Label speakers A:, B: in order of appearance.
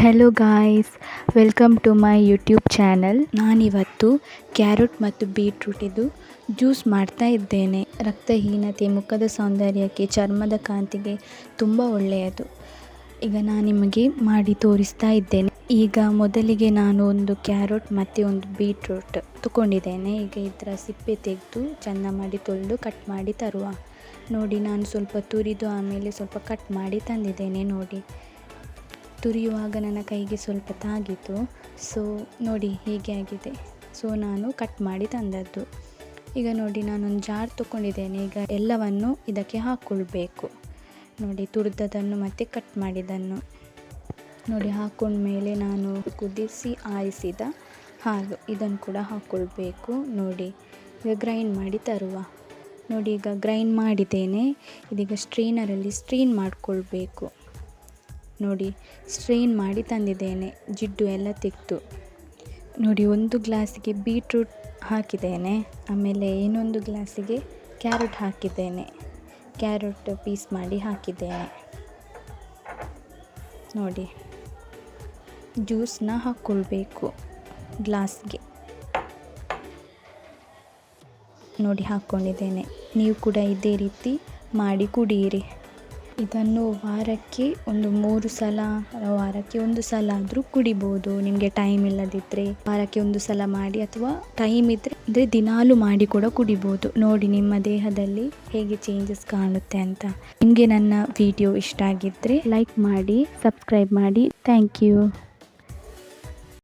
A: Hello guys welcome to my YouTube channel ನಾನಿವತ್ತು carrot ಮತ್ತು ಬೀಟ್ರೂಟಿದು ಜ್ಯೂಸ್ ಮಾಡ್ತಾ ಇದ್ದೇನೆ. ರಕ್ತಹೀನತೆ, ಮುಖದ ಸೌಂದರ್ಯಕ್ಕೆ, ಚರ್ಮದ ಕಾಂತಿಗೆ ತುಂಬ ಒಳ್ಳೆಯದು. ಈಗ ನಾನು ನಿಮಗೆ ಮಾಡಿ ತೋರಿಸ್ತಾ ಇದ್ದೇನೆ. ಈಗ ಮೊದಲಿಗೆ ನಾನು ಒಂದು ಕ್ಯಾರೆಟ್ ಮತ್ತು ಒಂದು ಬೀಟ್ರೂಟ್ ತಗೊಂಡಿದ್ದೇನೆ. ಈಗ ಇದರ ಸಿಪ್ಪೆ ತೆಗೆದು ಚೆಂದ ಮಾಡಿ ತೊಳೆದು ಕಟ್ ಮಾಡಿ ತರುವ. ನೋಡಿ, ನಾನು ಸ್ವಲ್ಪ ತುರಿದು ಆಮೇಲೆ ಸ್ವಲ್ಪ ಕಟ್ ಮಾಡಿ ತಂದಿದ್ದೇನೆ. ನೋಡಿ. ತುರಿಯುವಾಗ ನನ್ನ ಕೈಗೆ ಸ್ವಲ್ಪ ತಾಗಿತು ಸೊ ನೋಡಿ ಹೀಗೆ ಆಗಿದೆ. ಸೊ ನಾನು ಕಟ್ ಮಾಡಿ ತಂದದ್ದು. ಈಗ ನೋಡಿ ನಾನೊಂದು ಜಾರ್ ತೊಗೊಂಡಿದ್ದೇನೆ ಈಗ ಎಲ್ಲವನ್ನು ಇದಕ್ಕೆ ಹಾಕ್ಕೊಳ್ಬೇಕು ನೋಡಿ ತುರಿದದನ್ನು ಮತ್ತು ಕಟ್ ಮಾಡಿದ್ದನ್ನು. ನೋಡಿ ಹಾಕ್ಕೊಂಡ್ಮೇಲೆ ನಾನು ಕುದಿಸಿ ಆರಿಸಿದ ಹಾಲು ಇದನ್ನು ಕೂಡ ಹಾಕ್ಕೊಳ್ಬೇಕು ನೋಡಿ ಈಗ ಗ್ರೈಂಡ್ ಮಾಡಿ ತರುವ. ನೋಡಿ ಈಗ ಗ್ರೈಂಡ್ ಮಾಡಿದ್ದೇನೆ. ಇದೀಗ ಸ್ಟ್ರೀನರಲ್ಲಿ ಸ್ಟ್ರೀನ್ ಮಾಡಿಕೊಳ್ಬೇಕು. ನೋಡಿ ಸ್ಟ್ರೈನ್ ಮಾಡಿ ತಂದಿದ್ದೇನೆ, ಜಿಡ್ಡು ಎಲ್ಲ ತೆಗೆದು ನೋಡಿ, ಒಂದು ಗ್ಲಾಸಿಗೆ ಬೀಟ್ರೂಟ್ ಹಾಕಿದ್ದೇನೆ, ಆಮೇಲೆ ಇನ್ನೊಂದು ಗ್ಲಾಸಿಗೆ ಕ್ಯಾರೆಟ್ ಹಾಕಿದ್ದೇನೆ. ಕ್ಯಾರೆಟ್ ಪೀಸ್ ಮಾಡಿ ಹಾಕಿದ್ದೇನೆ. ನೋಡಿ ಜ್ಯೂಸನ್ನ ಹಾಕ್ಕೊಳ್ಬೇಕು ಗ್ಲಾಸ್ಗೆ. ನೋಡಿ ಹಾಕ್ಕೊಂಡಿದ್ದೇನೆ ನೀವು ಕೂಡ ಇದೇ ರೀತಿ ಮಾಡಿ ಕುಡಿಯಿರಿ. ಇದನ್ನು ವಾರಕ್ಕೆ ಒಂದು ಮೂರು ಸಲ ವಾರಕ್ಕೆ ಒಂದು ಸಲ ಆದರೂ ಕುಡಿಬೋದು. ನಿಮಗೆ ಟೈಮ್ ಇಲ್ಲದಿದ್ದರೆ ವಾರಕ್ಕೆ ಒಂದು ಸಲ ಮಾಡಿ, ಅಥವಾ ಟೈಮ್ ಇದ್ದರೆ ಅಂದರೆ ದಿನಾಲು ಮಾಡಿ ಕೂಡ ಕುಡಿಬೋದು. ನೋಡಿ, ನಿಮ್ಮ ದೇಹದಲ್ಲಿ ಹೇಗೆ ಚೇಂಜಸ್ ಕಾಣುತ್ತೆ ಅಂತ. ನಿಮಗೆ ನನ್ನ ವಿಡಿಯೋ ಇಷ್ಟ ಆಗಿದ್ದರೆ ಲೈಕ್ ಮಾಡಿ ಸಬ್ಸ್ಕ್ರೈಬ್ ಮಾಡಿ. Thank you